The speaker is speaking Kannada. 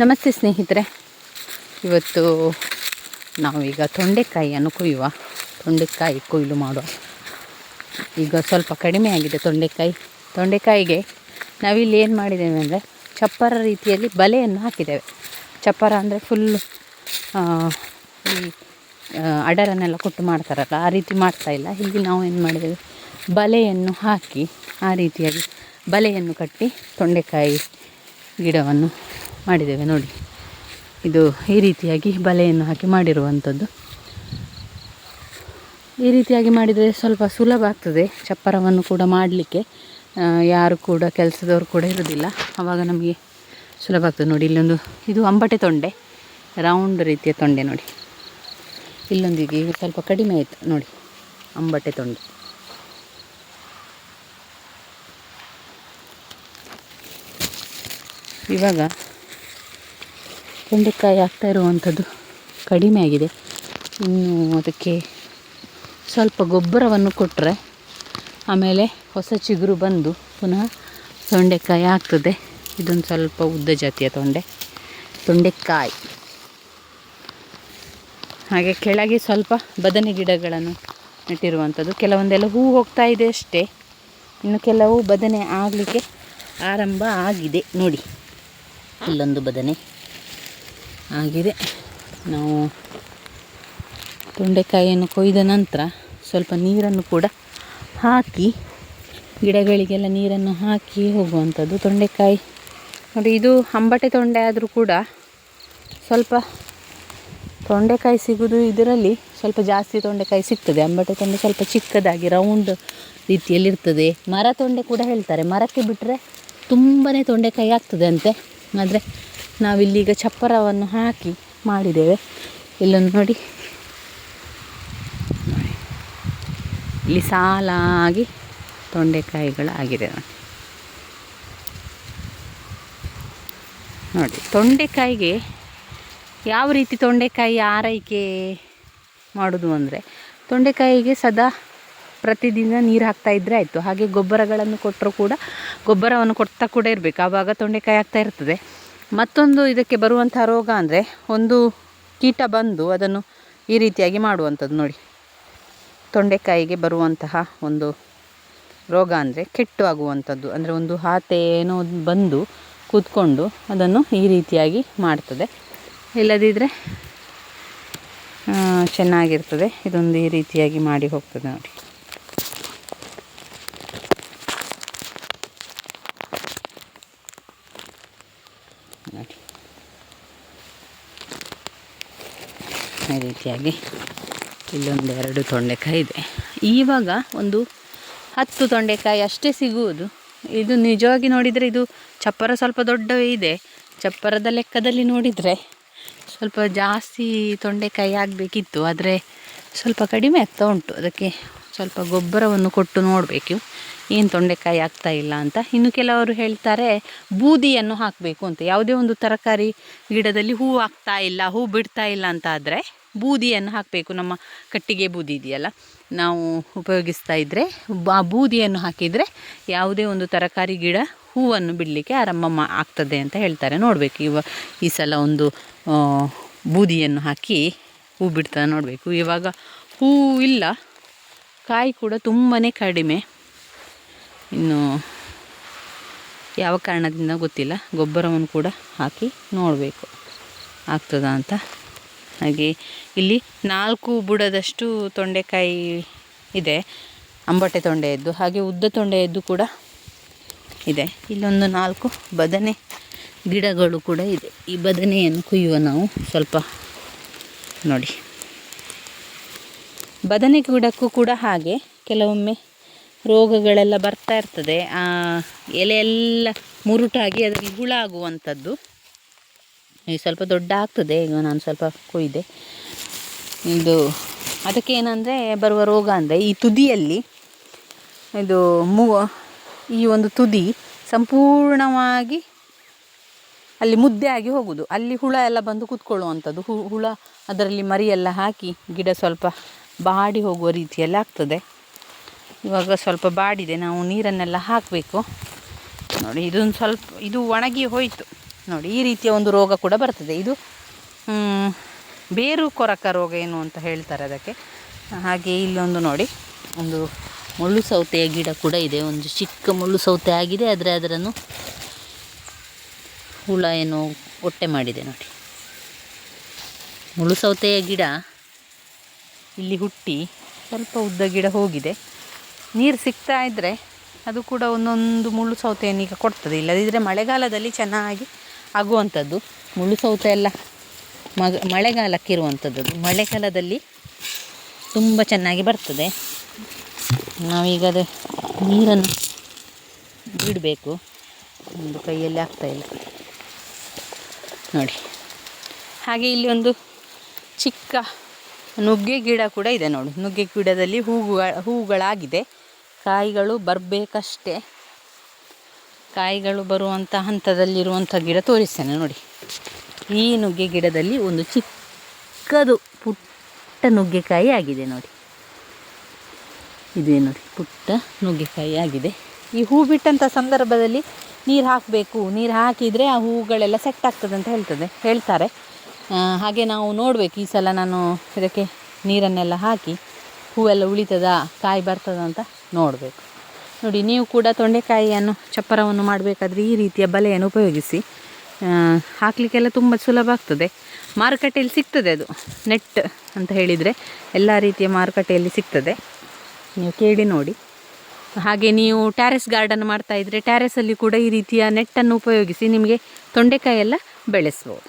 ನಮಸ್ತೆ ಸ್ನೇಹಿತರೆ. ಇವತ್ತು ನಾವೀಗ ತೊಂಡೆಕಾಯಿಯನ್ನು ಕುಯ್ಯುವ, ತೊಂಡೆಕಾಯಿ ಕೊಯ್ಲು ಮಾಡುವ. ಈಗ ಸ್ವಲ್ಪ ಕಡಿಮೆ ಆಗಿದೆ ತೊಂಡೆಕಾಯಿ. ತೊಂಡೆಕಾಯಿಗೆ ನಾವಿಲ್ಲಿ ಏನು ಮಾಡಿದ್ದೇವೆ ಅಂದರೆ ಚಪ್ಪರ ರೀತಿಯಲ್ಲಿ ಬಲೆಯನ್ನು ಹಾಕಿದ್ದೇವೆ. ಚಪ್ಪರ ಅಂದರೆ ಫುಲ್ಲು ಈ ಅಡರನ್ನೆಲ್ಲ ಕೊಟ್ಟು ಮಾಡ್ತಾರಲ್ಲ, ಆ ರೀತಿ ಮಾಡ್ತಾ ಇಲ್ಲ. ಇಲ್ಲಿ ನಾವು ಏನು ಮಾಡಿದ್ದೇವೆ, ಬಲೆಯನ್ನು ಹಾಕಿ ಆ ರೀತಿಯಾಗಿ ಬಲೆಯನ್ನು ಕಟ್ಟಿ ತೊಂಡೆಕಾಯಿ ಗಿಡವನ್ನು ಮಾಡಿದ್ದೇವೆ ನೋಡಿ. ಇದು ಈ ರೀತಿಯಾಗಿ ಬಲೆಯನ್ನು ಹಾಕಿ ಮಾಡಿರುವಂಥದ್ದು. ಈ ರೀತಿಯಾಗಿ ಮಾಡಿದರೆ ಸ್ವಲ್ಪ ಸುಲಭ ಆಗ್ತದೆ. ಚಪ್ಪರವನ್ನು ಕೂಡ ಮಾಡಲಿಕ್ಕೆ. ಯಾರು ಕೂಡ ಕೆಲಸದವರು ಕೂಡ ಇರೋದಿಲ್ಲ. ಆವಾಗ ನಮಗೆ ಸುಲಭ ಆಗ್ತದೆ ನೋಡಿ. ಇಲ್ಲೊಂದು, ಇದು ಅಂಬಟೆ ತೊಂಡೆ. ರೌಂಡ್ ರೀತಿಯ ತೊಂಡೆ ನೋಡಿ. ಇಲ್ಲೊಂದಿಗೆ ಈಗ ಸ್ವಲ್ಪ ಕಡಿಮೆ ಆಯಿತು ನೋಡಿ. ಅಂಬಟೆ ತೊಂಡೆ. ಇವಾಗ ತೊಂಡೆಕಾಯಿ ಆಗ್ತಾ ಇರುವಂಥದ್ದು ಕಡಿಮೆ ಆಗಿದೆ. ಇನ್ನು ಅದಕ್ಕೆ ಸ್ವಲ್ಪ ಗೊಬ್ಬರವನ್ನು ಕೊಟ್ಟರೆ ಆಮೇಲೆ ಹೊಸ ಚಿಗುರು ಬಂದು ಪುನಃ ತೊಂಡೆಕಾಯಿ ಆಗ್ತದೆ. ಇದೊಂದು ಸ್ವಲ್ಪ ಉದ್ದ ಜಾತಿಯ ತೊಂಡೆ, ತೊಂಡೆಕಾಯಿ. ಹಾಗೆ ಕೆಳಗೆ ಸ್ವಲ್ಪ ಬದನೆ ಗಿಡಗಳನ್ನು ನೆಟ್ಟಿರುವಂಥದ್ದು. ಕೆಲವೊಂದೆಲ್ಲ ಹೂ ಹೋಗ್ತಾ ಇದೆ ಅಷ್ಟೇ. ಇನ್ನು ಕೆಲವು ಬದನೆ ಆಗಲಿಕ್ಕೆ ಆರಂಭ ಆಗಿದೆ. ನೋಡಿ, ಇಲ್ಲೊಂದು ಬದನೆ. ಆಗಿದೆ. ನಾವು ತೊಂಡೆಕಾಯಿಯನ್ನು ಕೊಯ್ದ ನಂತರ ಸ್ವಲ್ಪ ನೀರನ್ನು ಕೂಡ ಹಾಕಿ, ಗಿಡಗಳಿಗೆಲ್ಲ ನೀರನ್ನು ಹಾಕಿ ಹೋಗುವಂಥದ್ದು ತೊಂಡೆಕಾಯಿ. ನೋಡಿ, ಇದು ಅಂಬಟೆ ತೊಂಡೆ ಆದರೂ ಕೂಡ ಸ್ವಲ್ಪ ತೊಂಡೆಕಾಯಿ ಸಿಗೋದು, ಇದರಲ್ಲಿ ಸ್ವಲ್ಪ ಜಾಸ್ತಿ ತೊಂಡೆಕಾಯಿ ಸಿಗ್ತದೆ. ಅಂಬಟೆ ತೊಂಡೆ ಸ್ವಲ್ಪ ಚಿಕ್ಕದಾಗಿ, ರೌಂಡ್ ರೀತಿಯಲ್ಲಿರ್ತದೆ. ಮರ ತೊಂಡೆ ಕೂಡ ಹೇಳ್ತಾರೆ. ಮರಕ್ಕೆ ಬಿಟ್ಟರೆ ತುಂಬಾ ತೊಂಡೆಕಾಯಿ ಆಗ್ತದೆ ಅಂತೆ. ಆದರೆ ನಾವಿಲ್ಲೀಗ ಚಪ್ಪರವನ್ನು ಹಾಕಿ ಮಾಡಿದ್ದೇವೆ. ಇಲ್ಲೊಂದು ನೋಡಿ. ಇಲ್ಲಿ ಸಾಲಾಗಿ ತೊಂಡೆಕಾಯಿಗಳಾಗಿದೆ. ನೋಡಿ ನೋಡಿ ತೊಂಡೆಕಾಯಿಗೆ ಯಾವ ರೀತಿ ತೊಂಡೆಕಾಯಿ ಆರೈಕೆ ಮಾಡೋದು ಅಂದರೆ, ತೊಂಡೆಕಾಯಿಗೆ ಸದಾ ಪ್ರತಿದಿನ ನೀರು ಹಾಕ್ತಾ ಇದ್ದರೆ ಆಯಿತು. ಹಾಗೆ ಗೊಬ್ಬರಗಳನ್ನು ಕೊಟ್ಟರೂ ಕೂಡ, ಗೊಬ್ಬರವನ್ನು ಕೊಡ್ತಾ ಕೂಡ ಇರಬೇಕು. ಆವಾಗ ತೊಂಡೆಕಾಯಿ ಆಗ್ತಾ ಇರ್ತದೆ. ಮತ್ತೊಂದು ಇದಕ್ಕೆ ಬರುವಂಥ ರೋಗ ಅಂದರೆ ಒಂದು ಕೀಟ ಬಂದು ಅದನ್ನು ಈ ರೀತಿಯಾಗಿ ಮಾಡುವಂಥದ್ದು ನೋಡಿ. ತೊಂಡೆಕಾಯಿಗೆ ಬರುವಂತಹ ಒಂದು ರೋಗ ಅಂದರೆ ಕೆಟ್ಟು ಆಗುವಂಥದ್ದು. ಅಂದರೆ ಒಂದು ಹಾತೆ ಏನೋ ಬಂದು ಕೂತ್ಕೊಂಡು ಅದನ್ನು ಈ ರೀತಿಯಾಗಿ ಮಾಡ್ತದೆ. ಇಲ್ಲದಿದ್ದರೆ ಚೆನ್ನಾಗಿರ್ತದೆ. ಇದೊಂದು ಈ ರೀತಿಯಾಗಿ ಮಾಡಿ ಹೋಗ್ತದೆ ನೋಡಿ. ನೋಡಿ ಈ ರೀತಿಯಾಗಿ ಇಲ್ಲೊಂದು ಎರಡು ತೊಂಡೆಕಾಯಿ ಇದೆ. ಇವಾಗ ಒಂದು ಹತ್ತು ತೊಂಡೆಕಾಯಿ ಅಷ್ಟೇ ಸಿಗುವುದು. ಇದು ನಿಜವಾಗಿ ನೋಡಿದರೆ ಇದು ಚಪ್ಪರ ಸ್ವಲ್ಪ ದೊಡ್ಡವೇ ಇದೆ. ಚಪ್ಪರದ ಲೆಕ್ಕದಲ್ಲಿ ನೋಡಿದರೆ ಸ್ವಲ್ಪ ಜಾಸ್ತಿ ತೊಂಡೆಕಾಯಿ ಆಗಬೇಕಿತ್ತು. ಆದರೆ ಸ್ವಲ್ಪ ಕಡಿಮೆ ಆಗ್ತಾ ಉಂಟು. ಅದಕ್ಕೆ ಸ್ವಲ್ಪ ಗೊಬ್ಬರವನ್ನು ಕೊಟ್ಟು ನೋಡಬೇಕು. ಏನು ತೊಂಡೆಕಾಯಿ ಆಗ್ತಾ ಇಲ್ಲ ಅಂತ. ಇನ್ನು ಕೆಲವರು ಹೇಳ್ತಾರೆ, ಬೂದಿಯನ್ನು ಹಾಕಬೇಕು ಅಂತ. ಯಾವುದೇ ಒಂದು ತರಕಾರಿ ಗಿಡದಲ್ಲಿ ಹೂ ಆಗ್ತಾ ಇಲ್ಲ, ಹೂ ಬಿಡ್ತಾ ಇಲ್ಲ ಅಂತ ಆದರೆ ಬೂದಿಯನ್ನು ಹಾಕಬೇಕು. ನಮ್ಮ ಕಟ್ಟಿಗೆ ಬೂದಿ ಇದೆಯಲ್ಲ, ನಾವು ಉಪಯೋಗಿಸ್ತಾ ಇದ್ದರೆ ಆ ಬೂದಿಯನ್ನು ಹಾಕಿದರೆ ಯಾವುದೇ ಒಂದು ತರಕಾರಿ ಗಿಡ ಹೂವನ್ನು ಬಿಡಲಿಕ್ಕೆ ಆರಂಭ ಮಾ ಆಗ್ತದೆ ಅಂತ ಹೇಳ್ತಾರೆ. ನೋಡಬೇಕು, ಇವ ಈ ಸಲ ಒಂದು ಬೂದಿಯನ್ನು ಹಾಕಿ ಹೂ ಬಿಡ್ತಾ ನೋಡಬೇಕು. ಇವಾಗ ಹೂ ಇಲ್ಲ ಕಾಯಿ ಕೂಡ ತುಂಬಾ ಕಡಿಮೆ. ಇನ್ನು ಯಾವ ಕಾರಣದಿಂದ ಗೊತ್ತಿಲ್ಲ. ಗೊಬ್ಬರವನ್ನು ಕೂಡ ಹಾಕಿ ನೋಡಬೇಕು. ಆಗ್ತದಾ ಅಂತ. ಹಾಗೆ ಇಲ್ಲಿ ನಾಲ್ಕು ಬುಡದಷ್ಟು ತೊಂಡೆಕಾಯಿ ಇದೆ. ಅಂಬಟೆ ತೊಂಡೆಯದ್ದು, ಹಾಗೆ ಉದ್ದ ತೊಂಡೆಯದ್ದು ಕೂಡ ಇದೆ. ಇಲ್ಲೊಂದು ನಾಲ್ಕು ಬದನೆ ಗಿಡಗಳು ಕೂಡ ಇದೆ. ಈ ಬದನೆಯನ್ನು ಕುಯ್ಯುವ ನಾವು ಸ್ವಲ್ಪ ನೋಡಿ. ಬದನೆ ಗಿಡಕ್ಕೂ ಕೂಡ ಹಾಗೆ. ಕೆಲವೊಮ್ಮೆ ರೋಗಗಳೆಲ್ಲ ಬರ್ತಾ ಇರ್ತದೆ. ಆ, ಎಲೆಯೆಲ್ಲ ಮುರುಟಾಗಿ ಅದರಲ್ಲಿ ಹುಳ ಆಗುವಂಥದ್ದು ಈಗ ಸ್ವಲ್ಪ ದೊಡ್ಡ ಆಗ್ತದೆ ಈಗ ನಾನು ಸ್ವಲ್ಪ ಕೊಯ್ದೆ. ಇದು, ಅದಕ್ಕೆ ಏನಂದರೆ ಬರುವ ರೋಗ ಅಂದರೆ ಈ ತುದಿಯಲ್ಲಿ ಇದು ಮೂ, ಈ ಒಂದು ತುದಿ ಸಂಪೂರ್ಣವಾಗಿ ಅಲ್ಲಿ ಮುದ್ದೆ ಆಗಿ ಹೋಗುದು. ಅಲ್ಲಿ ಹುಳ ಎಲ್ಲ ಬಂದು ಕೂತ್ಕೊಳ್ಳುವಂಥದ್ದು. ಹುಳ ಅದರಲ್ಲಿ ಮರಿಯೆಲ್ಲ ಹಾಕಿ ಗಿಡ ಸ್ವಲ್ಪ ಬಾಡಿ ಹೋಗುವ ರೀತಿಯಲ್ಲಿ ಆಗ್ತದೆ. ಇವಾಗ ಸ್ವಲ್ಪ ಬಾಡಿದೆ, ನಾವು ನೀರನ್ನೆಲ್ಲ ಹಾಕಬೇಕು. ನೋಡಿ, ಇದೊಂದು ಸ್ವಲ್ಪ, ಇದು ಒಣಗಿ ಹೋಯಿತು. ನೋಡಿ, ಈ ರೀತಿಯ ಒಂದು ರೋಗ ಕೂಡ ಬರ್ತದೆ. ಇದು ಬೇರು ಕೊರಕ ರೋಗ ಏನು ಅಂತ ಹೇಳ್ತಾರೆ ಅದಕ್ಕೆ. ಹಾಗೆ ಇಲ್ಲೊಂದು ನೋಡಿ, ಒಂದು ಮುಳ್ಳು ಸೌತೆಯ ಗಿಡ ಕೂಡ ಇದೆ. ಒಂದು ಚಿಕ್ಕ ಮುಳ್ಳು ಸೌತೆ ಆಗಿದೆ, ಆದರೆ ಅದರನ್ನು ಹುಳ ಏನು, ಹೊಟ್ಟೆ ಮಾಡಿದೆ ನೋಡಿ. ಮುಳ್ಳು ಸೌತೆಯ ಗಿಡ ಇಲ್ಲಿ ಹುಟ್ಟಿ ಸ್ವಲ್ಪ ಉದ್ದ ಗಿಡ ಹೋಗಿದೆ. ನೀರು ಸಿಗ್ತಾ ಇದ್ದರೆ ಅದು ಕೂಡ ಒಂದೊಂದು ಮುಳ್ಳು ಸೌತೆಯನ್ನು ಈಗ ಕೊಡ್ತದೆ. ಇಲ್ಲದಿದ್ದರೆ ಮಳೆಗಾಲದಲ್ಲಿ ಚೆನ್ನಾಗಿ ಆಗುವಂಥದ್ದು. ಮುಳ್ಳು ಸೌತೆ ಎಲ್ಲ ಮಗ, ಮಳೆಗಾಲಕ್ಕಿರುವಂಥದ್ದು. ಇರುವಂಥದ್ದು ಮಳೆಗಾಲದಲ್ಲಿ ತುಂಬ ಚೆನ್ನಾಗಿ ಬರ್ತದೆ. ನಾವೀಗ ಅದು ನೀರನ್ನು ಬಿಡಬೇಕು. ಒಂದು ಕೈಯಲ್ಲಿ ಆಗ್ತಾಯಿಲ್ಲ ನೋಡಿ. ಹಾಗೆ ಇಲ್ಲಿ ಒಂದು ಚಿಕ್ಕ ನುಗ್ಗೆ ಗಿಡ ಕೂಡ ಇದೆ ನೋಡಿ. ನುಗ್ಗೆ ಗಿಡದಲ್ಲಿ ಹೂವುಗಳ, ಹೂವುಗಳಾಗಿದೆ. ಕಾಯಿಗಳು ಬರಬೇಕಷ್ಟೇ. ಕಾಯಿಗಳು ಬರುವಂಥ ಹಂತದಲ್ಲಿರುವಂಥ ಗಿಡ ತೋರಿಸ್ತೇನೆ ನೋಡಿ. ಈ ನುಗ್ಗೆ ಗಿಡದಲ್ಲಿ ಒಂದು ಚಿಕ್ಕದು ಪುಟ್ಟ ನುಗ್ಗೆಕಾಯಿ ಆಗಿದೆ ನೋಡಿ. ಇದೇ ನೋಡಿ, ಪುಟ್ಟ ನುಗ್ಗೆಕಾಯಿ ಆಗಿದೆ. ಈ ಹೂ ಬಿಟ್ಟಂಥ ಸಂದರ್ಭದಲ್ಲಿ ನೀರು ಹಾಕಬೇಕು. ನೀರು ಹಾಕಿದರೆ ಆ ಹೂಗಳೆಲ್ಲ ಸೆಟ್ ಆಗ್ತದೆ ಅಂತ ಹೇಳ್ತದೆ, ಹೇಳ್ತಾರೆ. ಹಾಗೆ ನಾವು ನೋಡಬೇಕು. ಈ ಸಲ ನಾನು ಇದಕ್ಕೆ ನೀರನ್ನೆಲ್ಲ ಹಾಕಿ ಹೂವೆಲ್ಲ ಉಳಿತದ, ಕಾಯಿ ಬರ್ತದ ಅಂತ ನೋಡಬೇಕು. ನೋಡಿ, ನೀವು ಕೂಡ ತೊಂಡೆಕಾಯಿಯನ್ನು, ಚಪ್ಪರವನ್ನು ಮಾಡಬೇಕಾದ್ರೆ ಈ ರೀತಿಯ ಬಲೆಯನ್ನು ಉಪಯೋಗಿಸಿ. ಹಾಕಲಿಕ್ಕೆಲ್ಲ ತುಂಬ ಸುಲಭ ಆಗ್ತದೆ. ಮಾರುಕಟ್ಟೆಯಲ್ಲಿ ಸಿಗ್ತದೆ ಅದು. ನೆಟ್ ಅಂತ ಹೇಳಿದರೆ ಎಲ್ಲ ರೀತಿಯ ಮಾರುಕಟ್ಟೆಯಲ್ಲಿ ಸಿಗ್ತದೆ. ನೀವು ಕೇಳಿ ನೋಡಿ. ಹಾಗೆ ನೀವು ಟ್ಯಾರೆಸ್ ಗಾರ್ಡನ್ ಮಾಡ್ತಾ ಇದ್ದರೆ ಟ್ಯಾರೆಸಲ್ಲಿ ಕೂಡ ಈ ರೀತಿಯ ನೆಟ್ಟನ್ನು ಉಪಯೋಗಿಸಿ ನಿಮಗೆ ತೊಂಡೆಕಾಯಿ ಎಲ್ಲ ಬೆಳೆಸ್ಬೋದು.